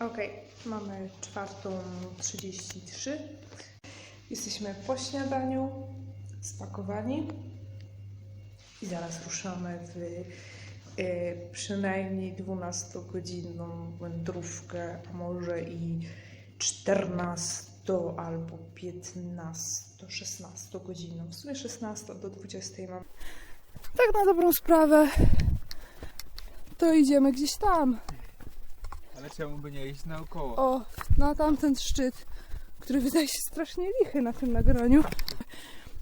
Okej, mamy czwartą 33. Jesteśmy po śniadaniu, spakowani i zaraz ruszamy w e, przynajmniej 12-godzinną wędrówkę, a może i 14 albo 15, 16 godzinną. W sumie 16 do 20 mam. Tak na dobrą sprawę, to idziemy gdzieś tam. Ale czemu by nie iść naokoło? O, na tamten szczyt, który wydaje się strasznie lichy na tym nagraniu.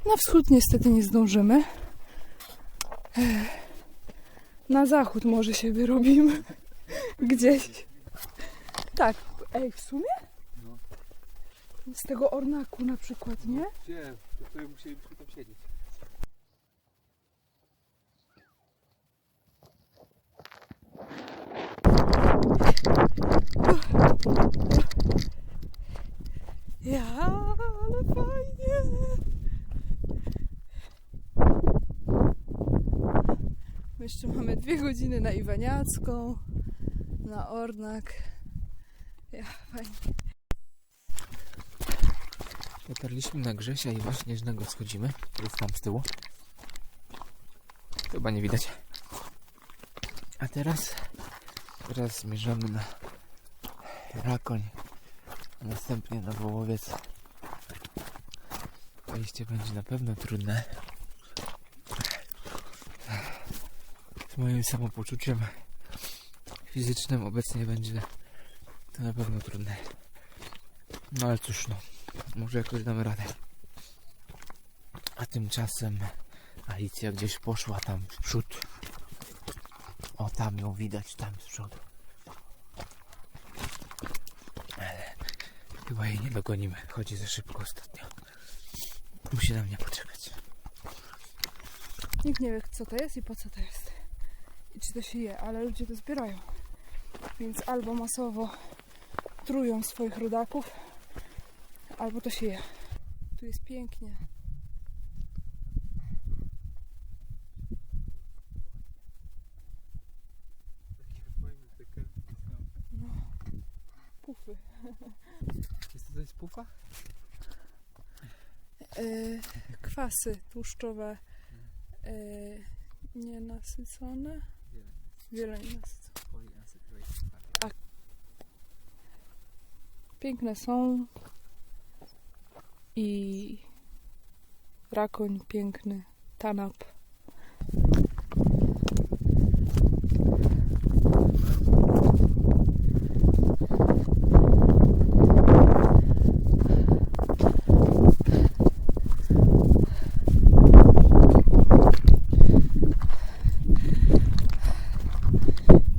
Na wschód niestety nie zdążymy. Na zachód może się wyrobimy. Gdzieś. Tak, ej, w sumie? No. Z tego ornaku na przykład, nie? Gdzie? To musielibyśmy tam siedzieć. Ja, ale fajnie. My jeszcze mamy dwie godziny na Iwaniacką, na Ornak. Ja, fajnie. Dotarliśmy na Grzesia i właśnie Śnieżnego schodzimy. Jest tam z tyłu. Chyba nie widać. A teraz... Teraz zmierzamy na Rakoń. a Następnie na Wołowiec. Wejście będzie na pewno trudne. Moim samopoczuciem fizycznym obecnie będzie to na pewno trudne. No ale cóż no. Może jakoś damy radę. A tymczasem Alicja gdzieś poszła tam w przód. O, tam ją widać, tam z przodu. Ale chyba jej nie dogonimy. Chodzi za szybko ostatnio. Musi na mnie poczekać. Nikt nie wie, co to jest i po co to jest. I czy to się je, ale ludzie to zbierają. Więc albo masowo trują swoich rodaków, albo to się je. Tu jest pięknie. Pufy. Jest to coś pufa? Yy, kwasy tłuszczowe yy, nienasycone. Wiele nienasycone. Piękne są i rakoń piękny, tanap.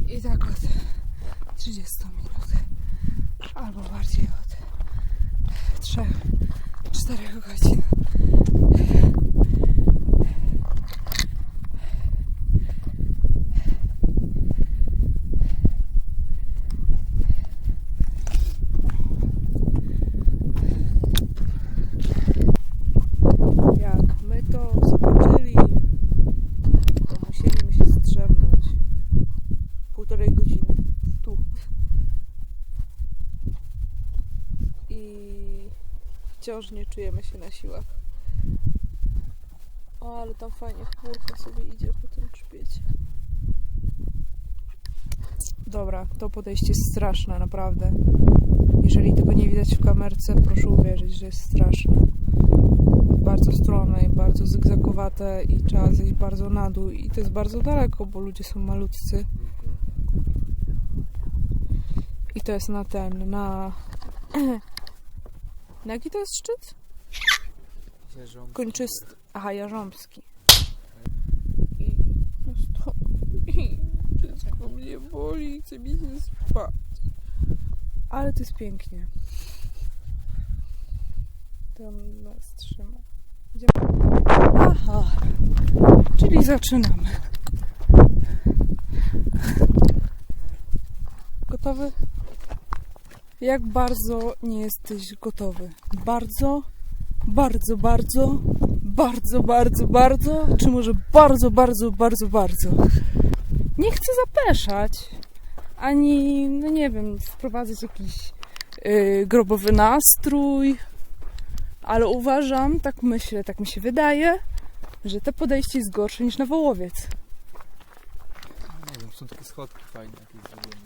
I tak od 30 minut, albo bardziej od 3-4 godzin. Jak my to zobaczyli, to musieliśmy się zdrzemnąć półtorej godziny tu. I wciąż nie czujemy się na siłach. O, ale tam fajnie chmurka sobie idzie po tym grzbiecie. Dobra, to podejście jest straszne, naprawdę. Jeżeli tego nie widać w kamerce, proszę uwierzyć, że jest straszne. Bardzo strome i bardzo zygzakowate i trzeba zejść bardzo na dół i to jest bardzo daleko, bo ludzie są malutcy. I to jest na ten, na... Na jaki to jest szczyt? Kończysty. Aha, Jarząbski. I... No stop. I wszystko mnie boli, chce mi się spać. Ale to jest pięknie. Tam nas trzyma. Idziemy. Aha. Czyli zaczynamy. Gotowy? Jak bardzo nie jesteś gotowy? Bardzo, bardzo, bardzo, bardzo, bardzo, bardzo, czy może bardzo, bardzo, bardzo, bardzo? Nie chcę zapeszać, ani, no nie wiem, wprowadzać jakiś yy, grobowy nastrój, ale uważam, tak myślę, tak mi się wydaje, że to podejście jest gorsze niż na wołowiec. Nie wiem, są takie schodki fajne jakieś zrobione.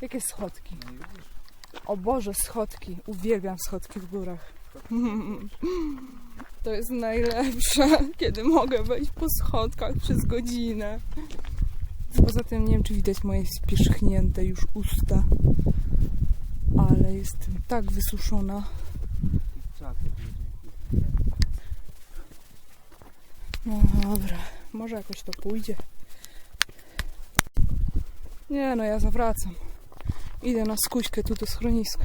Jakie schodki? No i widzisz? O Boże, schodki. Uwielbiam schodki w górach. To jest najlepsze, kiedy mogę wejść po schodkach przez godzinę. Poza tym nie wiem, czy widać moje spierzchnięte już usta, ale jestem tak wysuszona. No dobra, może jakoś to pójdzie. Nie no, ja zawracam. Idę na skuśkę tu do schroniska.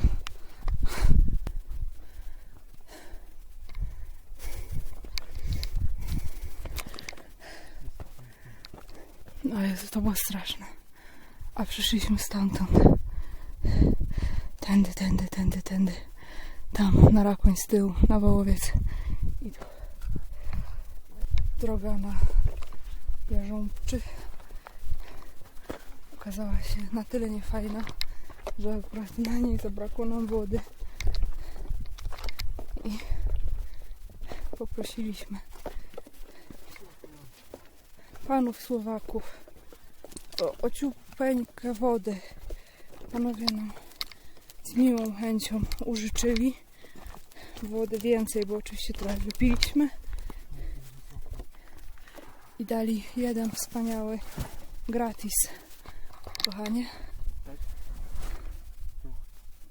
No Jezu, to było straszne. A przyszliśmy stamtąd. Tędy, tędy, tędy, tędy. Tam, na Rakoń z tyłu, na Wołowiec. I tu. Droga na Jarząbczy okazała się na tyle niefajna, że akurat na niej zabrakło nam wody. I poprosiliśmy panów Słowaków o, o ciupeńkę wody. Panowie nam z miłą chęcią użyczyli wody więcej, bo oczywiście trochę wypiliśmy i dali jeden wspaniały gratis. Kochanie,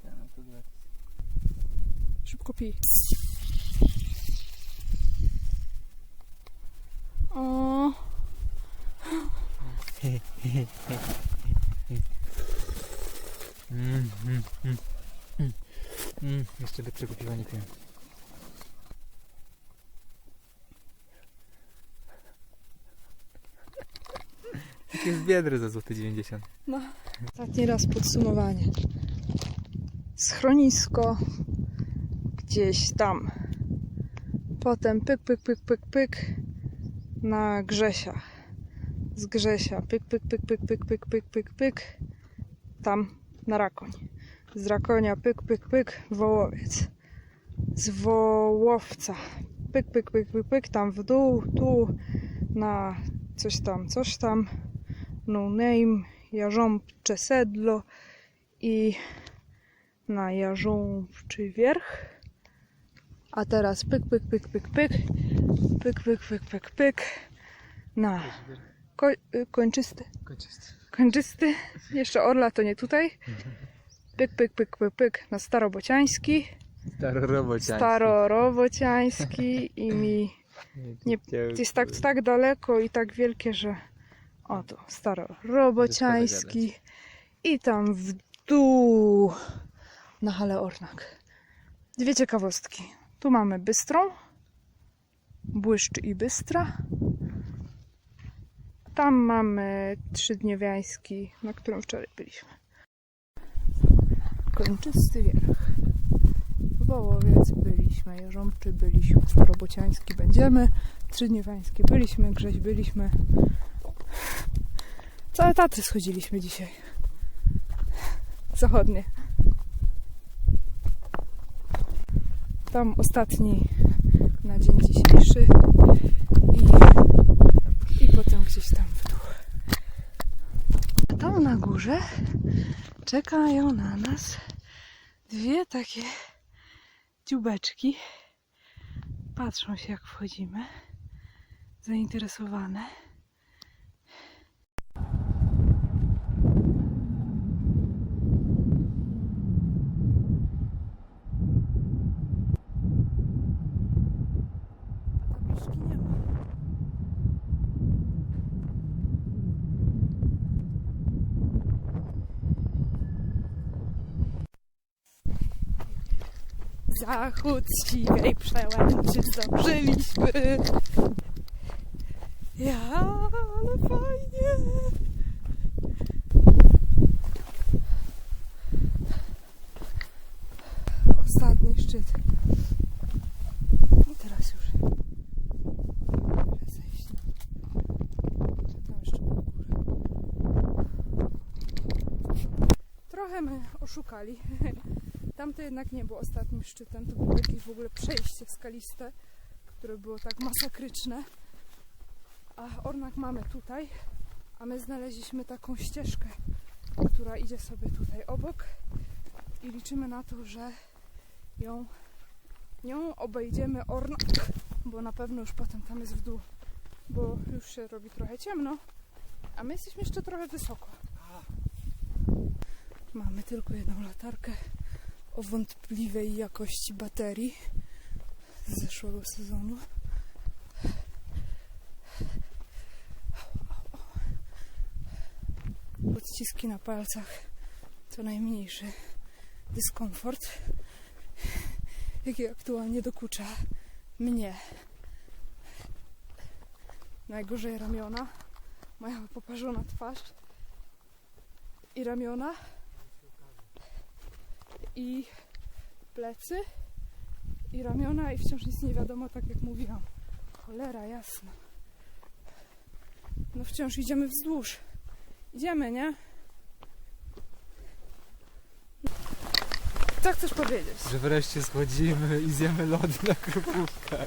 Ja no to gratis. Pij. O, Mm, mm, mm, mm. Mm, jeszcze lepszego piwa nie piłem. Jakie jest biedry za złoty 90. ostatni raz podsumowanie. Schronisko gdzieś tam. Potem pyk, pyk, pyk, pyk, pyk na Grzesia. Z Grzesia pyk, pyk, pyk, pyk, pyk, pyk, pyk, pyk, pyk. Tam na Rakoń. Z Rakonia pyk, pyk, pyk, Wołowiec. Z Wołowca pyk, pyk, pyk, pyk, pyk, tam w dół, tu na coś tam, coś tam. No name, Jarząbcze Sedlo i na Jarząbczy Wierch. A teraz pyk, pyk, pyk, pyk, pyk, pyk, pyk, pyk, pyk, pyk, na ko- y, kończysty, Kończysty. kończysty, jeszcze Orla to nie tutaj, pyk, pyk, pyk, pyk, pyk, na Starobociański, Starorobociański. Starorobociański i mi nie- jest tak, tak daleko i tak wielkie, że oto Starorobociański. I tam w dół. Na Hale Ornak. Dwie ciekawostki. Tu mamy Bystrą, Błyszcz i Bystra. Tam mamy Trzydniewiański, na którym wczoraj byliśmy. Kończysty Wierch. Wołowiec byliśmy, Jarząbczy byliśmy, Starobociański będziemy, Trzydniewiański byliśmy, Grześ byliśmy. Całe Tatry schodziliśmy dzisiaj. Zachodnie. Tam ostatni na dzień dzisiejszy i, i potem gdzieś tam w dół. A tam na górze czekają na nas dwie takie dziubeczki. Patrzą się jak wchodzimy. Zainteresowane. Zachód siwej przełęczy zdążyliśmy. Ja, ale fajnie. Ostatni szczyt. I teraz już. W górę? oszukali. Tamte jednak nie było ostatnim szczytem, to było jakieś w ogóle przejście skaliste, które było tak masakryczne. A Ornak mamy tutaj, a my znaleźliśmy taką ścieżkę, która idzie sobie tutaj obok i liczymy na to, że ją nią obejdziemy Ornak, bo na pewno już potem tam jest w dół, bo już się robi trochę ciemno, a my jesteśmy jeszcze trochę wysoko. Mamy tylko jedną latarkę o wątpliwej jakości baterii z zeszłego sezonu. Odciski na palcach to najmniejszy dyskomfort, jaki aktualnie dokucza mnie. Najgorzej ramiona, moja poparzona twarz i ramiona i plecy i ramiona i wciąż nic nie wiadomo, tak jak mówiłam. Cholera, jasna. No wciąż idziemy wzdłuż. Idziemy, nie? Co chcesz powiedzieć? Że wreszcie schodzimy i zjemy lody na krupówkach.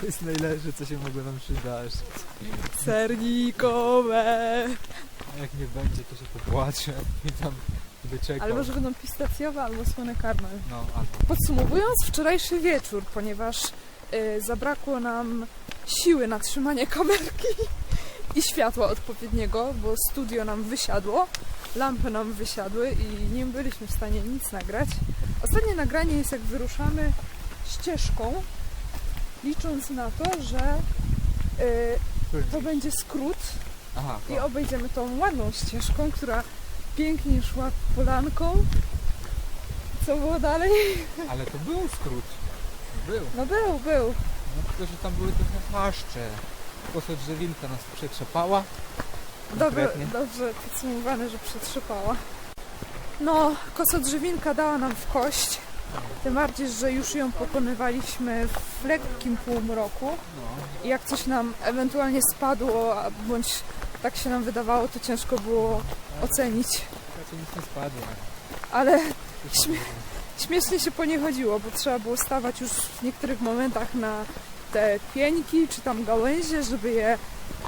To jest najlepsze, co się mogło nam przydarzyć. Sernikowe! A jak nie będzie, to się popłaczę i tam Ale może będą pistacjowe albo słone karmel. No, albo. Podsumowując wczorajszy wieczór, ponieważ y, zabrakło nam siły na trzymanie kamerki i światła odpowiedniego, bo studio nam wysiadło, lampy nam wysiadły i nie byliśmy w stanie nic nagrać. Ostatnie nagranie jest jak wyruszamy ścieżką, licząc na to, że y, to będzie skrót Aha, i obejdziemy tą ładną ścieżką, która pięknie szła polanką. Co było dalej? ale to był skrót. Był. No był, był. No tylko, że tam były trochę paszcze. Kosa drzewinka nas przetrzepała. Dobrze, dobrze podsumowane, że przetrzepała. No, kosodrzewinka dała nam w kość. Tym bardziej, że już ją pokonywaliśmy w lekkim półmroku. No. I jak coś nam ewentualnie spadło, bądź tak się nam wydawało, to ciężko było ocenić. Raczej nic nie spadło. Ale Coś tam było. śmiesznie się po nie chodziło, bo trzeba było stawać już w niektórych momentach na te pieńki czy tam gałęzie, żeby je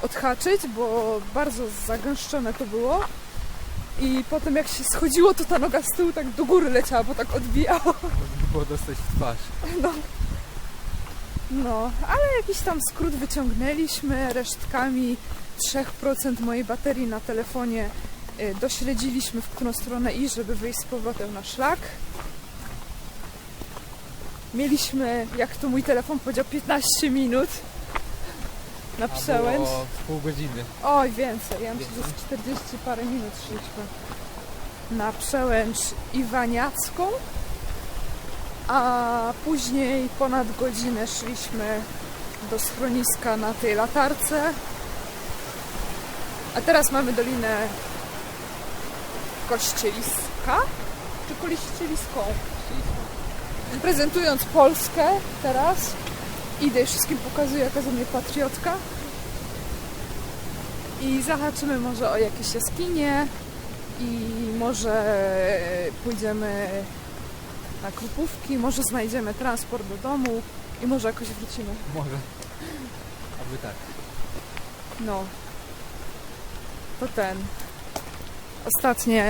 odhaczyć, bo bardzo zagęszczone to było. I potem jak się schodziło, to ta noga z tyłu tak do góry leciała, bo tak odbijało. Było dostać w twarz. No. No, ale jakiś tam skrót wyciągnęliśmy resztkami 3% mojej baterii na telefonie. y, Dośledziliśmy, w którą stronę iść, żeby wyjść z powrotem na szlak. Mieliśmy, jak to mój telefon powiedział, 15 minut na przełęcz. pół godziny. Oj, więcej. Ja myślę, że z 40 parę minut szliśmy na przełęcz Iwaniacką, a później ponad godzinę szliśmy do schroniska na tej latarce. A teraz mamy Dolinę Kościeliska, czy Kościeliską? Prezentując Polskę teraz, idę i wszystkim pokazuję, jaka ze mnie patriotka. I zahaczymy może o jakieś jaskinie i może pójdziemy na krupówki, może znajdziemy transport do domu i może jakoś wrócimy. Może. Aby tak. No. To ten. Ostatnie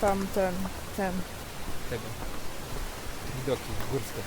tam ten, ten. Tego. Widoki górskie.